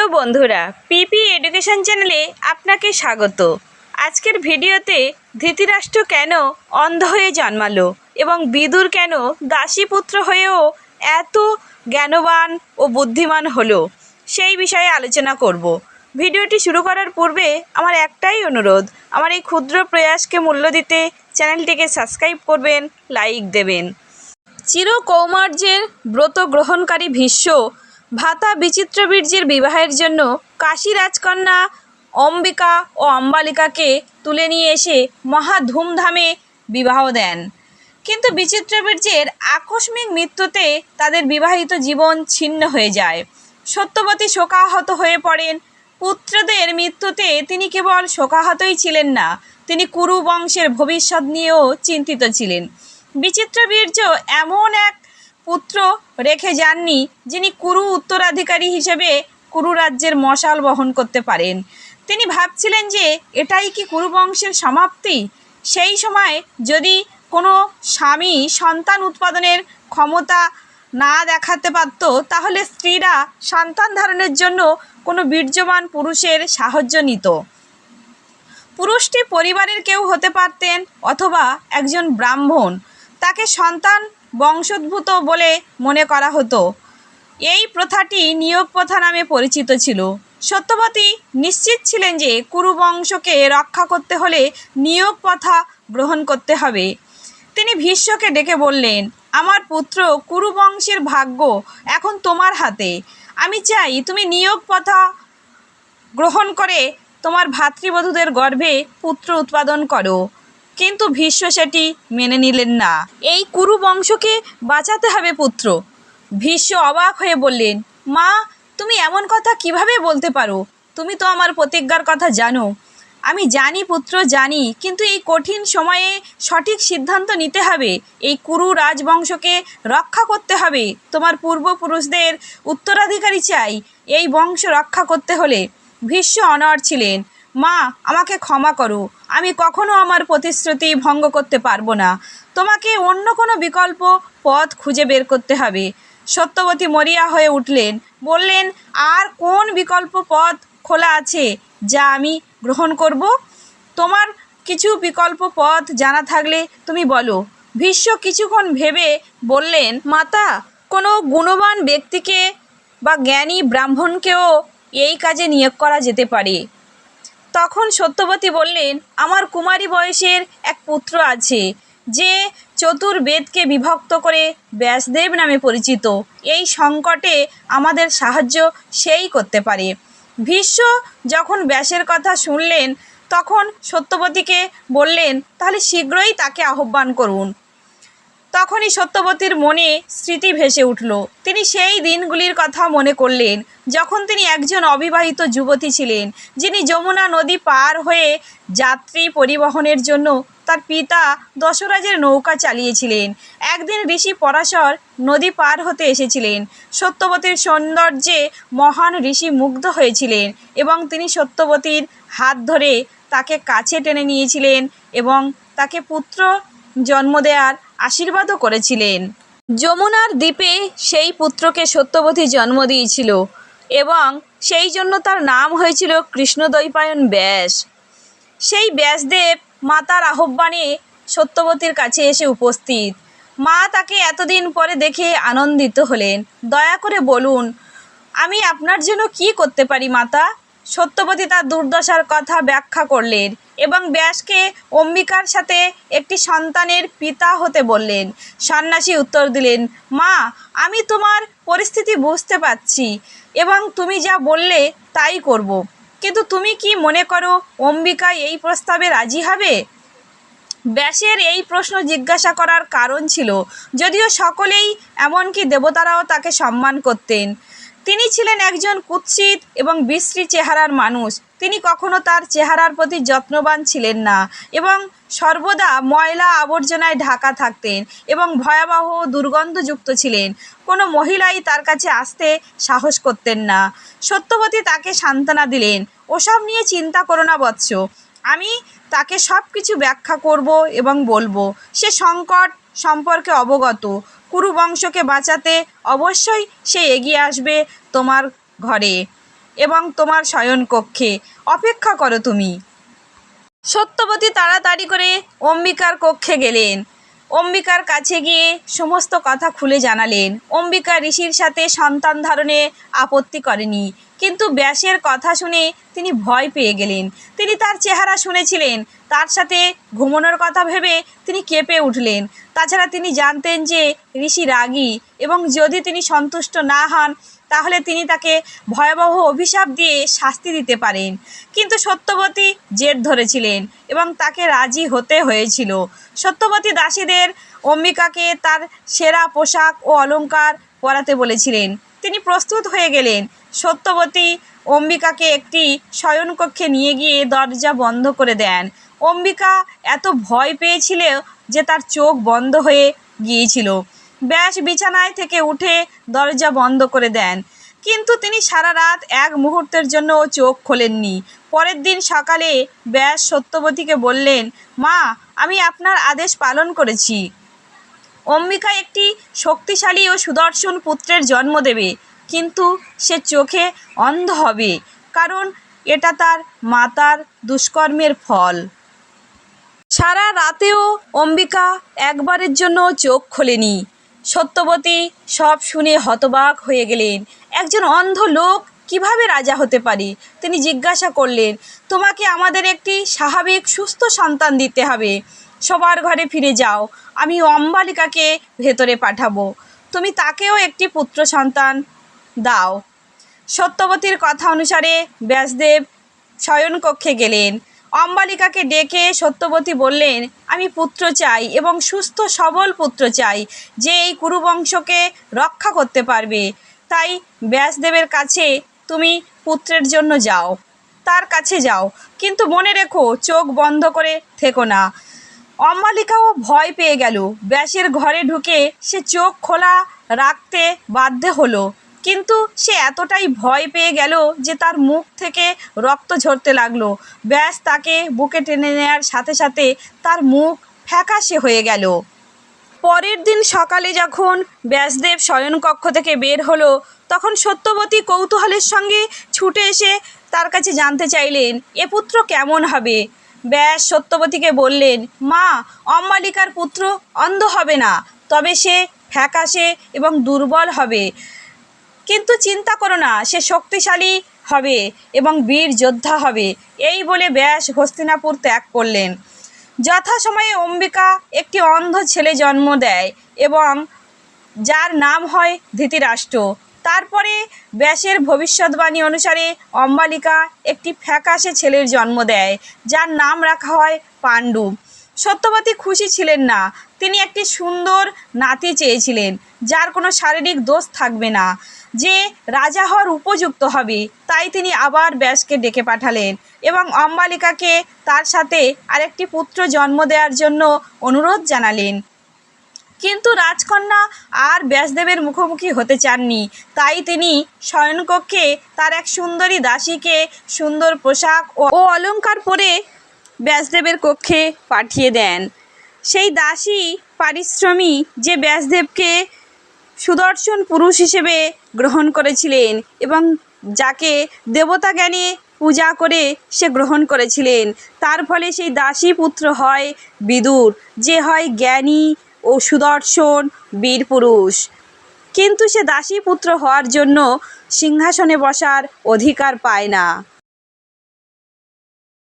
প্রিয় বন্ধুরা, পিপি এডুকেশন চ্যানেলে আপনাকে স্বাগত। আজকের ভিডিওতে ধৃতিরাষ্ট্র কেন অন্ধ হয়ে জন্মালো এবং বিদুর কেন দাসীপুত্র হয়েও এত জ্ঞানবান ও বুদ্ধিমান হলো, সেই বিষয়ে আলোচনা করব। ভিডিওটি শুরু করার পূর্বে আমার একটাই অনুরোধ, আমার এই ক্ষুদ্র প্রয়াসকে মূল্য দিতে চ্যানেলটিকে সাবস্ক্রাইব করবেন, লাইক দেবেন। চির কৌমার্যের ব্রত গ্রহণকারী ভীষ্ম ভাতা বিচিত্রবীর্যের বিবাহের জন্য কাশী রাজকন্যা অম্বিকা ও অম্বালিকাকে তুলে নিয়ে এসে মহা ধুমধামে বিবাহ দেন। কিন্তু বিচিত্রবীর্যের আকস্মিক মৃত্যুতে তাদের বিবাহিত জীবন ছিন্ন হয়ে যায়। সত্যবতী শোকাহত হয়ে পড়েন। পুত্রদের মৃত্যুতে তিনি কেবল শোকাহতই ছিলেন না, তিনি কুরু বংশের ভবিষ্যৎ নিয়েও চিন্তিত ছিলেন। বিচিত্রবীর্য এমন এক পুত্র রেখে যাননি, যিনি কুরু উত্তরাধিকারী হিসেবে কুরু রাজ্যের মশাল বহন করতে পারেন। তিনি ভাবছিলেন যে, এটাই কি কুরু বংশের সমাপ্তি? সেই সময় যদি কোনো স্বামী সন্তান উৎপাদনের ক্ষমতা না দেখাতে পারত, তাহলে স্ত্রীরা সন্তান ধারণের জন্য কোনো বীর্যবান পুরুষের সাহায্য নিত। পুরুষটি পরিবারের কেউ হতে পারতেন অথবা একজন ব্রাহ্মণ। তাকে সন্তান বংশোদ্ভূত বলে মনে করা হতো। এই প্রথাটি নিয়োগ প্রথা নামে পরিচিত ছিল। সত্যবতী নিশ্চিত ছিলেন যে কুরু বংশকে রক্ষা করতে হলে নিয়োগ প্রথা গ্রহণ করতে হবে। তিনি ভীষ্মকে ডেকে বললেন, আমার পুত্র কুরু বংশের ভাগ্য এখন তোমার হাতে। আমি চাই তুমি নিয়োগ প্রথা গ্রহণ করে তোমার ভাতৃবধূদের গর্ভে পুত্র উৎপাদন করো। কিন্তু ভীষ্ম সেটি মেনে নিলেন না। এই কুরু বংশকে বাঁচাতে হবে পুত্র। ভীষ্ম অবাক হয়ে বললেন, মা, তুমি এমন কথা কীভাবে বলতে পারো? তুমি তো আমার প্রতিজ্ঞার কথা জানো। আমি জানি পুত্র, জানি, কিন্তু এই কঠিন সময়ে সঠিক সিদ্ধান্ত নিতে হবে। এই কুরু রাজবংশকে রক্ষা করতে হবে। তোমার পূর্বপুরুষদের উত্তরাধিকারী চাই। এই বংশ রক্ষা করতে হলে ভীষ্ম অনড় ছিলেন। মা, আমাকে ক্ষমা করো। আমি কখনো আমার প্রতিশ্রুতি ভঙ্গ করতে পারব না। তোমাকে অন্য কোনো বিকল্প পথ খুঁজে বের করতে হবে। সত্যবতী মরিয়া হয়ে উঠলেন, বললেন, আর কোন বিকল্প পথ খোলা আছে যা আমি গ্রহণ করব? তোমার কিছু বিকল্প পথ জানা থাকলে তুমি বলো। ভীষ্ম কিছুক্ষণ ভেবে বললেন, মাতা, কোনো গুণবান ব্যক্তিকে বা জ্ঞানী ব্রাহ্মণকেও এই কাজে নিয়োগ করা যেতে পারে। তখন সত্যবতী বললেন, আমার কুমারী বয়সের এক পুত্র আছে, যে চতুর্বেদকে বিভক্ত করে ব্যাসদেব নামে পরিচিত। এই সংকটে আমাদের সাহায্য সেই করতে পারে। ভীষ্ম যখন ব্যাসের কথা শুনলেন, তখন সত্যবতীকে বললেন, তাহলে শীঘ্রই তাকে আহ্বান করুন। তখনই সত্যবতীর মনে স্মৃতি ভেসে উঠল। তিনি সেই দিনগুলির কথা মনে করলেন, যখন তিনি একজন অবিবাহিত যুবতী ছিলেন, যিনি যমুনা নদী পার হয়ে যাত্রী পরিবহনের জন্য তার পিতা দশরাজের নৌকা চালিয়েছিলেন। একদিন ঋষি পরাশর নদী পার হতে এসেছিলেন। সত্যবতীর সৌন্দর্যে মহান ঋষি মুগ্ধ হয়েছিলেন এবং তিনি সত্যবতীর হাত ধরে তাকে কাছে টেনে নিয়েছিলেন এবং তাকে পুত্র জন্ম দেওয়ার আশীর্বাদও করেছিলেন। যমুনার দ্বীপে সেই পুত্রকে সত্যবতী জন্ম দিয়েছিল এবং সেই জন্য তার নাম হয়েছিল কৃষ্ণদ্বৈপায়ন ব্যাস। সেই ব্যাসদেব মাতার আহ্বানে সত্যবতীর কাছে এসে উপস্থিত। মা তাকে এতদিন পরে দেখে আনন্দিত হলেন। দয়া করে বলুন, আমি আপনার জন্য কি করতে পারি, মাতা? সত্যবতী তার দুর্দশার কথা ব্যাখ্যা করলেন এবং ব্যাসকে অম্বিকার সাথে একটি সন্তানের পিতা হতে বললেন। সন্ন্যাসী উত্তর দিলেন, মা, আমি তোমার পরিস্থিতি বুঝতে পারছি এবং তুমি যা বললে তাই করব। কিন্তু তুমি কি মনে করো অম্বিকা এই প্রস্তাবে রাজি হবে? ব্যাসের এই প্রশ্ন জিজ্ঞাসা করার কারণ ছিল, যদিও সকলেই এমনকি দেবতারাও তাকে সম্মান করতেন। তিনি ছিলেন একজন কুৎসিত এবং বিশ্রী চেহারার মানুষ। তিনি কখনো তার চেহারার প্রতি যত্নবান ছিলেন না এবং সর্বদা ময়লা আবর্জনায় ঢাকা থাকতেন এবং ভয়াবহ দুর্গন্ধযুক্ত ছিলেন। কোনো মহিলাই তার কাছে আসতে সাহস করতেন না। সত্যবতী তাকে সান্ত্বনা দিলেন, ওসব নিয়ে চিন্তা করো না বৎস। আমি তাকে সব কিছু ব্যাখ্যা করব এবং বলব। সে সংকট সম্পর্কে অবগত। কুরু বংশকে বাঁচাতে অবশ্যই সে এগিয়ে আসবে তোমার ঘরে এবং তোমার শয়নকক্ষে। অপেক্ষা করো তুমি। সত্যবতী তাড়াতাড়ি করে অম্বিকার কক্ষে গেলেন। অম্বিকার কাছে গিয়ে সমস্ত কথা খুলে জানালেন। অম্বিকা ঋষির সাথে সন্তান ধারণে আপত্তি করেনি। কিন্তু ব্যাসের কথা শুনে তিনি ভয় পেয়ে গেলেন। তিনি তার চেহারা শুনেছিলেন। তার সাথে ঘুমানোর কথা ভেবে তিনি কেঁপে উঠলেন। তাছাড়া তিনি জানতেন যে ঋষি রাগী এবং যদি তিনি সন্তুষ্ট না হন, তাহলে তিনি তাকে ভয়াবহ অভিশাপ দিয়ে শাস্তি দিতে পারেন। কিন্তু সত্যবতী জেদ ধরেছিলেন এবং তাকে রাজি হতে হয়েছিল। সত্যবতী দাসীদের অম্বিকাকে তার সেরা পোশাক ও অলংকার পরাতে বলেছিলেন। তিনি প্রস্তুত হয়ে গেলেন। সত্যবতী অম্বিকাকে একটি শয়নকক্ষে নিয়ে গিয়ে দরজা বন্ধ করে দেন। অম্বিকা এত ভয় পেয়েছিল যে তার চোখ বন্ধ হয়ে গিয়েছিল। ব্যাস বিছানায় থেকে উঠে দরজা বন্ধ করে দেন। কিন্তু তিনি সারা রাত এক মুহূর্তের জন্য চোখ খোলেননি। পরের দিন সকালে ব্যাস সত্যবতীকে বললেন, মা, আমি আপনার আদেশ পালন করেছি। অম্বিকা একটি শক্তিশালী ও সুদর্শন পুত্রের জন্ম দেবে, কিন্তু সে চোখে অন্ধ হবে, কারণ এটা তার মাতার দুষ্কর্মের ফল। সারা রাতেও অম্বিকা একবারের জন্য চোখ খোলেনি। সত্যবতী সব শুনে হতবাক হয়ে গেলেন। একজন অন্ধ লোক কীভাবে রাজা হতে পারে? তিনি জিজ্ঞাসা করলেন, তোমাকে আমাদের একটি স্বাভাবিক সুস্থ সন্তান দিতে হবে। সবার ঘরে ফিরে যাও, আমি অম্বালিকাকে ভেতরে পাঠাবো। তুমি তাকেও একটি পুত্র সন্তান দাও। সত্যবতীর কথা অনুসারে ব্যাসদেব শয়নকক্ষে গেলেন। অম্বালিকাকে ডেকে সত্যবতী বললেন, আমি পুত্র চাই এবং সুস্থ সবল পুত্র চাই, যে এই কুরুবংশকে রক্ষা করতে পারবে। তাই ব্যাসদেবের কাছে তুমি পুত্রের জন্য যাও, তার কাছে যাও। কিন্তু মনে রেখো, চোখ বন্ধ করে থেকো না। অম্বালিকাও ভয় পেয়ে গেল। ব্যাসের ঘরে ঢুকে সে চোখ খোলা রাখতে বাধ্য হলো। কিন্তু সে এতটাই ভয় পেয়ে গেল যে তার মুখ থেকে রক্ত ঝরতে লাগল। ব্যাস তাকে বুকে টেনে নেওয়ার সাথে সাথে তার মুখ ফ্যাকাশে হয়ে গেল। পরের দিন সকালে যখন ব্যাসদেব শয়নকক্ষ থেকে বের হলো, তখন সত্যবতী কৌতূহলের সঙ্গে ছুটে এসে তার কাছে জানতে চাইলেন, এ পুত্র কেমন হবে? ব্যাস, সত্যবতীকে বললেন, মা, অম্বালিকার পুত্র অন্ধ হবে না, তবে সে ফ্যাকাশে এবং দুর্বল হবে। কিন্তু চিন্তা করো না, সে শক্তিশালী হবে এবং বীর যোদ্ধা হবে। এই বলে ব্যাস হস্তিনাপুর ত্যাগ করলেন। যথাসময়ে অম্বিকা একটি অন্ধ ছেলে জন্ম দেয় এবং যার নাম হয় ধৃতরাষ্ট্র। তারপরে ব্যাসের ভবিষ্যৎবাণী অনুসারে অম্বালিকা একটি ফ্যাকাশে ছেলের জন্ম দেয়, যার নাম রাখা হয় পাণ্ডু। সত্যবতী খুশি ছিলেন না। তিনি একটি সুন্দর নাতি চেয়েছিলেন, যার কোনো শারীরিক দোষ থাকবে না। যে রাজা হওয়ার উপযুক্ত হবে, তাই তিনি আবার ব্যাসকে ডেকে পাঠালেন এবং অম্বালিকাকে তার সাথে আরেকটি পুত্র জন্ম দেওয়ার জন্য অনুরোধ জানালেন। কিন্তু রাজকন্যা আর ব্যাসদেবের মুখোমুখি হতে চাননি। তাই তিনি শয়নকক্ষে তার এক সুন্দরী দাসীকে সুন্দর পোশাক ও অলংকার পরে ব্যাসদেবের কক্ষে পাঠিয়ে দেন। সেই দাসী পারিশ্রমী যে ব্যাসদেবকে সুদর্শন পুরুষ হিসেবে গ্রহণ করেছিলেন এবং যাকে দেবতা জ্ঞানে পূজা করে সে গ্রহণ করেছিলেন, তার ফলে সেই দাসী পুত্র হয় বিদুর, যে হয় জ্ঞানী ও সুদর্শন বীর পুরুষ। কিন্তু সে দাসী পুত্র হওয়ার জন্য সিংহাসনে বসার অধিকার পায় না।